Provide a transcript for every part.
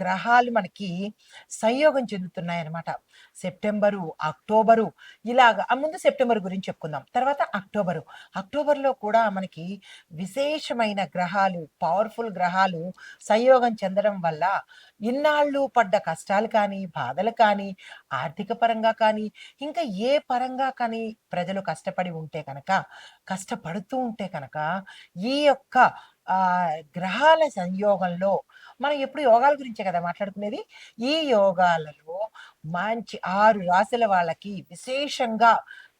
గ్రహాలు మనకి సంయోగం చెందుతున్నాయి అన్నమాట సెప్టెంబరు అక్టోబరు ఇలాగ ముందు సెప్టెంబర్ గురించి చెప్పుకుందాం. తర్వాత అక్టోబరు. అక్టోబర్లో కూడా మనకి విశేషమైన గ్రహాలు పవర్ఫుల్ గ్రహాలు సంయోగం చెందడం వల్ల ఇన్నాళ్ళు పడ్డ కష్టాలు కానీ బాధలు కానీ ఆర్థిక పరంగా కానీ ఇంకా ఏ పరంగా కానీ ప్రజలు కష్టపడి ఉంటే కనుక కష్టపడుతూ ఉంటే కనుక ఈ యొక్క గ్రహాల సంయోగంలో మనం ఎప్పుడు యోగాల గురించే కదా మాట్లాడుకునేది? ఈ యోగాలలో మంచి ఆరు రాశుల వాళ్ళకి విశేషంగా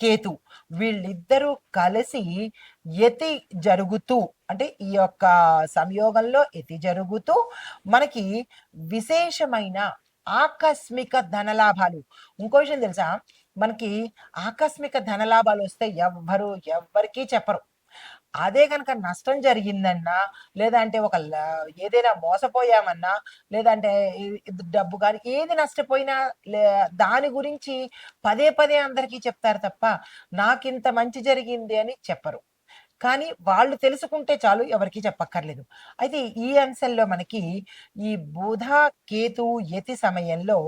కేతు. వీళ్ళిద్దరూ కలిసి యతి జరుగుతూ అంటే ఈ యొక్క సంయోగంలో యతి జరుగుతూ మనకి విశేషమైన ఆకస్మిక ధనలాభాలు. ఇంకో విషయం తెలుసా? మనకి ఆకస్మిక ధనలాభాలు వస్తే ఎవ్వరు ఎవ్వరికీ చెప్పరు. అదే కనుక నష్టం జరిగిందన్నా లేదంటే ఒక ఏదైనా మోసపోయామన్నా లేదంటే డబ్బు కానీ ఏది నష్టపోయినా లే- దాని గురించి పదే పదే అందరికీ చెప్తారు తప్ప నాకింత మంచి జరిగింది అని చెప్పరు. కానీ వాళ్ళు తెలుసుకుంటే చాలు ఎవరికి చెప్పక్కర్లేదు. అయితే ఈ అంశంలో మనకి ఈ బుధ కేతు యతి సమయంలో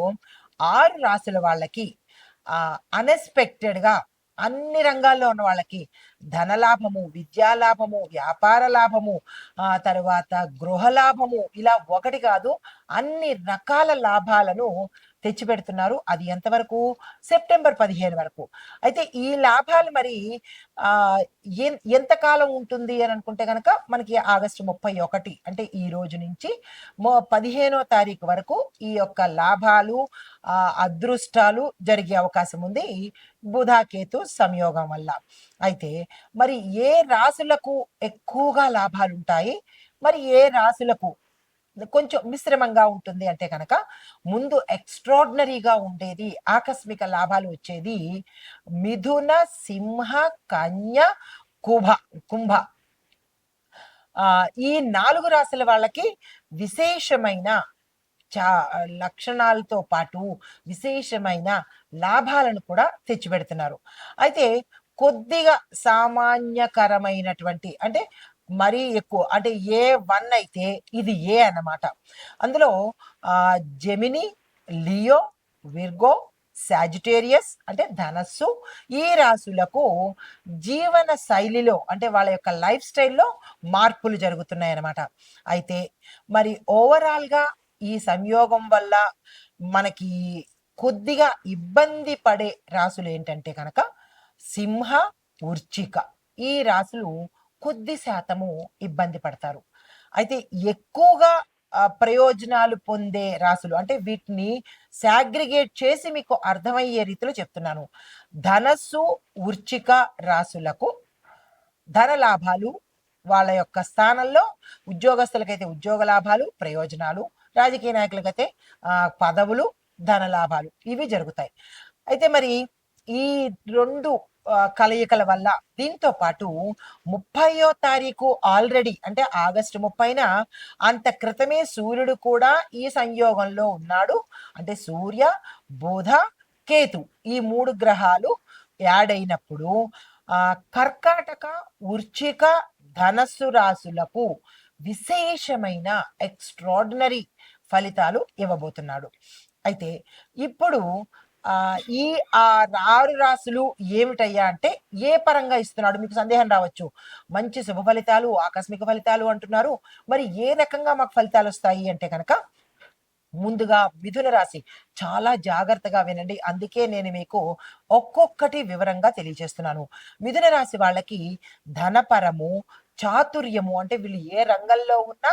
ఆరు రాసుల వాళ్ళకి అన్ఎక్స్పెక్టెడ్గా అన్ని రంగాల్లో ఉన్న వాళ్ళకి ధనలాభము విద్యా లాభము వ్యాపార లాభము ఆ తర్వాత గృహ లాభము ఇలా ఒకటి కాదు అన్ని రకాల లాభాలను తెచ్చిపెడుతున్నారు అది ఎంతవరకు సెప్టెంబర్ పదిహేను వరకు. అయితే ఈ లాభాలు మరి ఆ ఎంతకాలం ఉంటుంది అని అనుకుంటే కనుక మనకి ఆగస్టు ముప్పై ఒకటి అంటే ఈ రోజు నుంచి పదిహేనో తారీఖు వరకు ఈ యొక్క లాభాలు ఆ అదృష్టాలు జరిగే అవకాశం ఉంది బుధాకేతు సంయోగం వల్ల. అయితే మరి ఏ రాశులకు ఎక్కువగా లాభాలు ఉంటాయి? మరి ఏ రాశులకు కొంచెం మిశ్రమంగా ఉంటుంది అంటే కనుక ముందు ఎక్స్ట్రాడినరీగా ఉండేది ఆకస్మిక లాభాలు వచ్చేది మిథున సింహ కన్య కుభ కుంభ. ఈ నాలుగు రాశుల వాళ్ళకి విశేషమైన చా లక్షణాలతో పాటు విశేషమైన లాభాలను కూడా తెచ్చిపెడుతున్నారు. అయితే కొద్దిగా సామాన్యకరమైనటువంటి అంటే మరీ ఎక్కువ. అంటే ఏ వన్ అయితే ఇది ఏ అన్నమాట. అందులో జెమిని లియో విర్గో సాజిటేరియస్ అంటే ధనస్సు ఈ రాశులకు జీవన శైలిలో అంటే వాళ్ళ యొక్క లైఫ్ స్టైల్లో మార్పులు జరుగుతున్నాయి అన్నమాట అయితే మరి ఓవరాల్గా ఈ సంయోగం వల్ల మనకి కొద్దిగా ఇబ్బంది పడే రాసులు ఏంటంటే కనుక సింహ ఉర్చిక ఈ రాసులు కొద్ది శాతము ఇబ్బంది పడతారు. అయితే ఎక్కువగా ప్రయోజనాలు పొందే రాసులు అంటే వీటిని సాగ్రిగేట్ చేసి మీకు అర్థమయ్యే రీతిలో చెప్తున్నాను. ధనస్సు ఉర్చిక రాసులకు ధన లాభాలు వాళ్ళ యొక్క స్థానంలో ఉద్యోగస్తులకైతే ఉద్యోగ లాభాలు ప్రయోజనాలు రాజకీయ నాయకులకైతే పదవులు ధన లాభాలు ఇవి జరుగుతాయి. అయితే మరి ఈ రెండు కలయికల వల్ల. దీంతో పాటు ముప్పయో తారీఖు ఆల్రెడీ అంటే ఆగస్టు ముప్పైన అంత క్రితమే సూర్యుడు కూడా ఈ సంయోగంలో ఉన్నాడు. అంటే సూర్య బుధ కేతు ఈ మూడు గ్రహాలు యాడ్ అయినప్పుడు ఆ కర్కాటక ఉర్చిక ధనస్సు రాశులకు విశేషమైన ఎక్స్ట్రాడినరీ ఫలితాలు ఇవ్వబోతున్నాడు. అయితే ఇప్పుడు ఈ ఆ ఆరు రాశులు ఏమిటయ్యా అంటే ఏ పరంగా ఇస్తున్నాడు? మీకు సందేహం రావచ్చు. మంచి శుభ ఫలితాలు ఆకస్మిక ఫలితాలు అంటున్నారు. మరి ఏ రకంగా మాకు ఫలితాలు వస్తాయి అంటే కనుక ముందుగా మిథున రాశి. చాలా జాగ్రత్తగా వినండి. అందుకే నేను మీకు ఒక్కొక్కటి వివరంగా తెలియజేస్తున్నాను. మిథున రాశి వాళ్ళకి ధనపరము చాతుర్యము అంటే వీళ్ళు ఏ రంగంలో ఉన్నా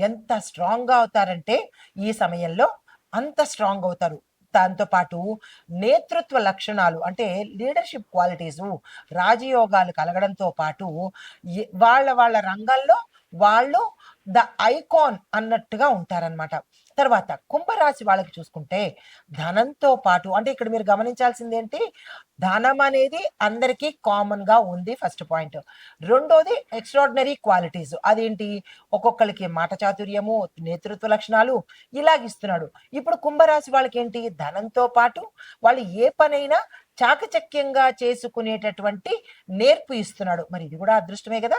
ఎంత స్ట్రాంగ్గా అవుతారంటే ఈ సమయంలో అంత స్ట్రాంగ్ అవుతారు. దాంతో పాటు నేతృత్వ లక్షణాలు అంటే లీడర్షిప్ క్వాలిటీస్ రాజయోగాలు కలగడంతో పాటు వాళ్ళ వాళ్ళ రంగంలో వాళ్ళు ద ఐకాన్ అన్నట్టుగా ఉంటారన్నమాట. తర్వాత కుంభరాశి వాళ్ళకి చూసుకుంటే ధనంతో పాటు అంటే ఇక్కడ మీరు గమనించాల్సింది ఏంటి ధనం అనేది అందరికీ కామన్గా ఉంది ఫస్ట్ పాయింట్ రెండోది ఎక్స్ట్రాడినరీ క్వాలిటీస్ అదేంటి? ఒక్కొక్కరికి మాట చాతుర్యము నేతృత్వ లక్షణాలు ఇలాగిస్తున్నాడు ఇప్పుడు కుంభరాశి వాళ్ళకి ఏంటి ధనంతో పాటు వాళ్ళు ఏ పనైనా చాకచక్యంగా చేసుకునేటటువంటి నేర్పు ఇస్తున్నాడు. మరి ఇది కూడా అదృష్టమే కదా?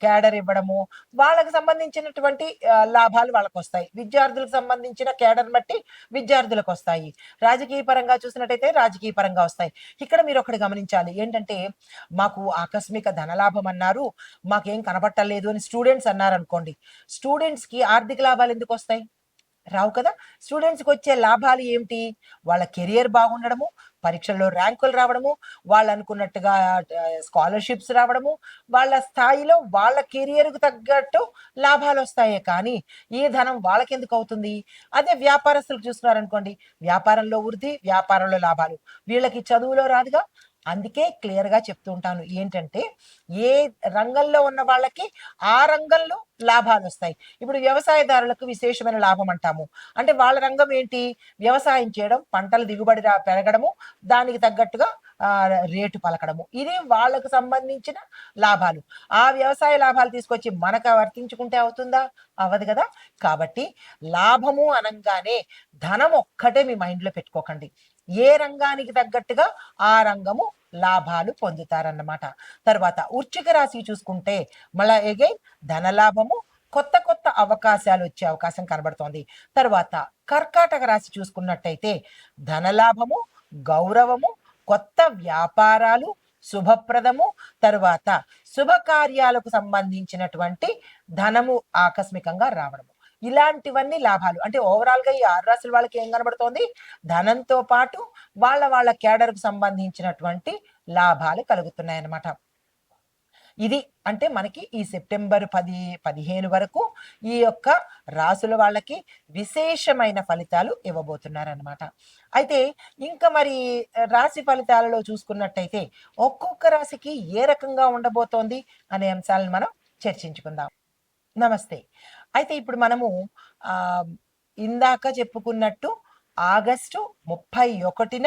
క్యాడర్ ఇవ్వడము వాళ్ళకి సంబంధించినటువంటి లాభాలు వాళ్ళకు వస్తాయి విద్యార్థులకు సంబంధించిన క్యాడర్ బట్టి విద్యార్థులకు వస్తాయి రాజకీయ పరంగా చూసినట్టయితే రాజకీయ పరంగా వస్తాయి. ఇక్కడ మీరు ఒకటి గమనించాలి. ఏంటంటే మాకు ఆకస్మిక ధనలాభం అన్నారు. మాకేం కనబట్టలేదు అని స్టూడెంట్స్ అన్నారు అనుకోండి స్టూడెంట్స్కి ఆర్థిక లాభాలు ఎందుకు వస్తాయి రావు కదా! స్టూడెంట్స్కి వచ్చే లాభాలు ఏమిటి? వాళ్ళ కెరియర్ బాగుండడము పరీక్షల్లో ర్యాంకులు రావడము వాళ్ళు అనుకున్నట్టుగా స్కాలర్షిప్స్ రావడము వాళ్ళ స్థాయిలో వాళ్ళ కెరియర్కు తగ్గట్టు లాభాలు వస్తాయే కానీ ఈ ధనం వాళ్ళకి ఎందుకు అవుతుంది? అదే వ్యాపారస్తులకు చూస్తున్నారనుకోండి వ్యాపారంలో వృద్ధి వ్యాపారంలో లాభాలు. వీళ్ళకి చదువులో రాదుగా అందుకే క్లియర్గా చెప్తూ ఉంటాను. ఏంటంటే ఏ రంగంలో ఉన్న వాళ్ళకి ఆ రంగంలో లాభాలు వస్తాయి. ఇప్పుడు వ్యవసాయదారులకు విశేషమైన లాభం అంటాము. అంటే వాళ్ళ రంగం ఏంటి? వ్యవసాయం చేయడం పంటల దిగుబడి పెరగడము దానికి తగ్గట్టుగా రేటు పలకడము. ఇది వాళ్ళకు సంబంధించిన లాభాలు. ఆ వ్యవసాయ లాభాలు తీసుకొచ్చి మనకు వర్తించుకుంటే అవుతుందా? అవ్వదు కదా? కాబట్టి లాభము అనగానే ధనం ఒక్కటే మీ మైండ్లో పెట్టుకోకండి. ఏ రంగానికి తగ్గట్టుగా ఆ రంగము లాభాలు పొందుతారన్నమాట. తర్వాత వృశ్చిక రాశి చూసుకుంటే మళ్ళా ఎగైన్ ధన లాభము కొత్త కొత్త అవకాశాలు వచ్చే అవకాశం కనబడుతోంది. తర్వాత కర్కాటక రాశి చూసుకున్నట్టయితే ధనలాభము గౌరవము కొత్త వ్యాపారాలు శుభప్రదము. తరువాత శుభకార్యాలకు సంబంధించినటువంటి ధనము ఆకస్మికంగా రావడము. ఇలాంటివన్నీ లాభాలు. అంటే ఓవరాల్గా ఈ ఆరు రాశుల వాళ్ళకి ఏం కనబడుతోంది? ధనంతో పాటు వాళ్ళ వాళ్ళ కేడర్కు సంబంధించినటువంటి లాభాలు కలుగుతున్నాయి అన్నమాట ఇది అంటే మనకి ఈ సెప్టెంబర్ పది పదిహేను వరకు ఈ యొక్క రాసుల వాళ్ళకి విశేషమైన ఫలితాలు ఇవ్వబోతున్నారనమాట అయితే ఇంకా మరి రాశి ఫలితాలలో చూసుకున్నట్టయితే ఒక్కొక్క రాశికి ఏ రకంగా ఉండబోతోంది అనే అంశాలను మనం చర్చించుకుందాం. నమస్తే. అయితే ఇప్పుడు మనము ఆ ఇందాక చెప్పుకున్నట్టు ఆగస్టు ముప్పై ఒకటిన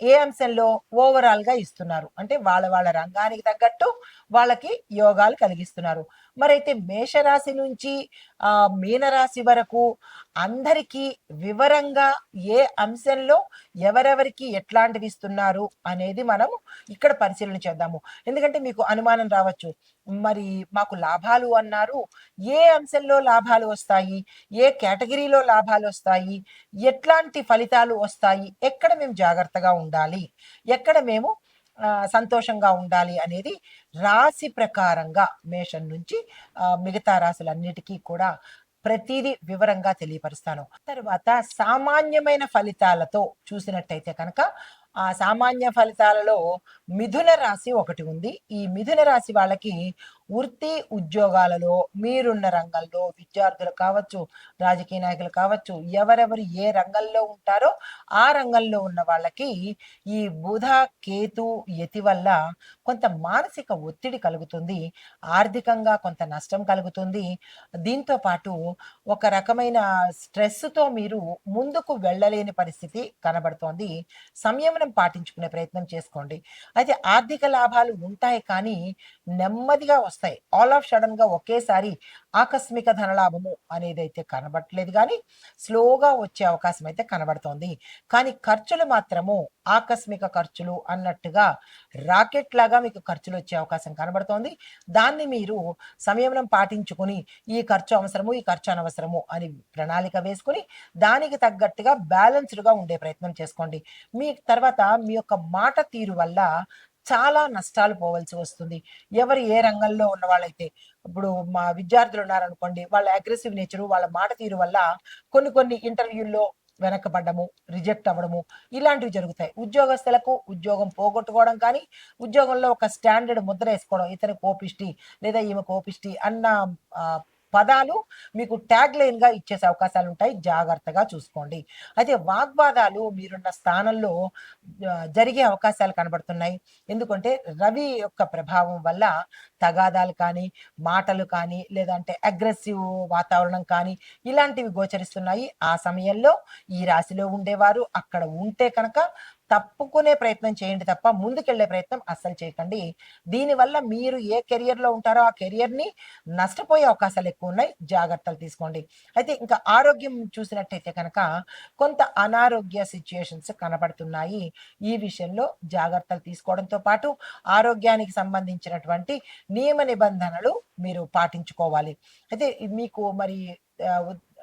ఏ అంశంలో ఓవరాల్గా ఇస్తున్నారు? అంటే వాళ్ళ వాళ్ళ రంగానికి తగ్గట్టు వాళ్ళకి యోగాలు కలిగిస్తున్నారు. మరైతే మేషరాశి నుంచి ఆ మీనరాశి వరకు అందరికీ వివరంగా ఏ అంశంలో ఎవరెవరికి ఎట్లాంటివి ఇస్తున్నారు అనేది మనం ఇక్కడ పరిశీలన చేద్దాము. ఎందుకంటే మీకు అనుమానం రావచ్చు. మరి మాకు లాభాలు అన్నారు. ఏ అంశంలో లాభాలు వస్తాయి? ఏ కేటగిరీలో లాభాలు వస్తాయి? ఎట్లాంటి ఫలితాలు వస్తాయి? ఎక్కడ మేము జాగ్రత్తగా ఉండాలి? ఎక్కడ మేము సంతోషంగా ఉండాలి అనేది రాశి ప్రకారంగా మేషం నుంచి మిగతా రాశులన్నిటికీ కూడా ప్రతిదీ వివరంగా తెలియపరుస్తాను. తర్వాత సామాన్యమైన ఫలితాలతో చూసినట్టయితే కనుక ఆ సామాన్య ఫలితాలలో మిథున రాశి ఒకటి ఉంది. ఈ మిథున రాశి వాళ్ళకి వృత్తి ఉద్యోగాలలో మీరున్న రంగంలో విద్యార్థులు కావచ్చు రాజకీయ నాయకులు కావచ్చు ఎవరెవరు ఏ రంగంలో ఉంటారో ఆ రంగంలో ఉన్న వాళ్ళకి ఈ బుధ కేతు యతి వల్ల కొంత మానసిక ఒత్తిడి కలుగుతుంది ఆర్థికంగా కొంత నష్టం కలుగుతుంది. దీంతో పాటు ఒక రకమైన స్ట్రెస్తో మీరు ముందుకు వెళ్ళలేని పరిస్థితి కనబడుతోంది. సంయమనం పాటించుకునే ప్రయత్నం చేసుకోండి. అయితే ఆర్థిక లాభాలు ఉంటాయి కానీ నెమ్మదిగా వస్తాయి. ఆల్ ఆఫ్ సడన్గా ఒకేసారి ఆకస్మిక ధనలాభము అనేది అయితే కనబడట్లేదు కానీ స్లోగా వచ్చే అవకాశం అయితే కనబడుతోంది. కానీ ఖర్చులు మాత్రము ఆకస్మిక ఖర్చులు అన్నట్టుగా రాకెట్ లాగా మీకు ఖర్చులు వచ్చే అవకాశం కనబడుతోంది. దాన్ని మీరు సంయమనం పాటించుకుని ఈ ఖర్చు అవసరము ఈ ఖర్చు అనవసరము అని ప్రణాళిక వేసుకుని దానికి తగ్గట్టుగా బ్యాలెన్స్డ్గా ఉండే ప్రయత్నం చేసుకోండి. మీ తర్వాత మీ యొక్క మాట తీరు వల్ల చాలా నష్టాలు పోవలసి వస్తుంది. ఎవరు ఏ రంగంలో ఉన్న వాళ్ళైతే ఇప్పుడు మా విద్యార్థులు ఉన్నారనుకోండి వాళ్ళ అగ్రెసివ్ నేచరు వాళ్ళ మాట తీరు వల్ల కొన్ని కొన్ని ఇంటర్వ్యూల్లో వెనకబడ్డము రిజెక్ట్ అవ్వడము ఇలాంటివి జరుగుతాయి. ఉద్యోగస్తులకు ఉద్యోగం పోగొట్టుకోవడం కానీ ఉద్యోగంలో ఒక స్టాండర్డ్ ముద్ర వేసుకోవడం ఇతని కోపిష్టి లేదా ఈమె కోపిష్టి అన్న పదాలు మీకు ట్యాగ్ లైన్గా ఇచ్చేసే అవకాశాలు ఉంటాయి. జాగ్రత్తగా చూసుకోండి. అయితే వాగ్వాదాలు మీరున్న స్థానంలో జరిగే అవకాశాలు కనబడుతున్నాయి. ఎందుకంటే రవి యొక్క ప్రభావం వల్ల తగాదాలు కానీ మాటలు కానీ లేదంటే అగ్రెసివ్ వాతావరణం కానీ ఇలాంటివి గోచరిస్తున్నాయి. ఆ సమయంలో ఈ రాశిలో ఉండేవారు. అక్కడ ఉంటే కనుక తప్పుకునే ప్రయత్నం చేయండి తప్ప ముందుకెళ్ళే ప్రయత్నం అస్సలు చేయకండి. దీనివల్ల మీరు ఏ కెరియర్లో ఉంటారో ఆ కెరియర్ని నష్టపోయే అవకాశాలు ఎక్కువ ఉన్నాయి. జాగ్రత్తలు తీసుకోండి. అయితే ఇంకా ఆరోగ్యం చూసినట్టయితే కనుక కొంత అనారోగ్య సిచ్యుయేషన్స్ కనబడుతున్నాయి. ఈ విషయంలో జాగ్రత్తలు తీసుకోవడంతో పాటు ఆరోగ్యానికి సంబంధించినటువంటి నియమ నిబంధనలు మీరు పాటించుకోవాలి. అయితే మీకు మరి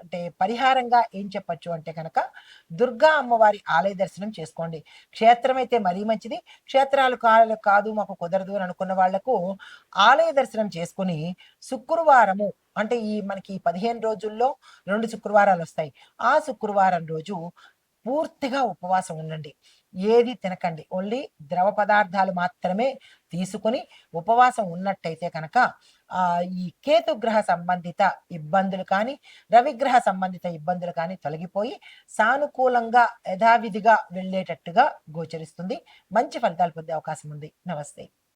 అంటే పరిహారంగా ఏం చెప్పచ్చు అంటే కనుక దుర్గా అమ్మవారి ఆలయ దర్శనం చేసుకోండి. క్షేత్రం అయితే మరీ మంచిది. క్షేత్రాలు కాదు మాకు కుదరదు అని అనుకున్న వాళ్ళకు ఆలయ దర్శనం చేసుకుని శుక్రవారము అంటే ఈ మనకి పదిహేను రోజుల్లో రెండు శుక్రవారాలు వస్తాయి. ఆ శుక్రవారం రోజు పూర్తిగా ఉపవాసం ఉండండి. ఏది తినకండి. ఓన్లీ ద్రవ పదార్థాలు మాత్రమే తీసుకుని ఉపవాసం ఉన్నట్టయితే కనుక ఈ కేతుగ్రహ సంబంధిత ఇబ్బందులు కానీ రవిగ్రహ సంబంధిత ఇబ్బందులు కానీ తొలగిపోయి సానుకూలంగా యథావిధిగా వెళ్ళేటట్టుగా గోచరిస్తుంది. మంచి ఫలితాలు పొందే అవకాశం ఉంది. నమస్తే.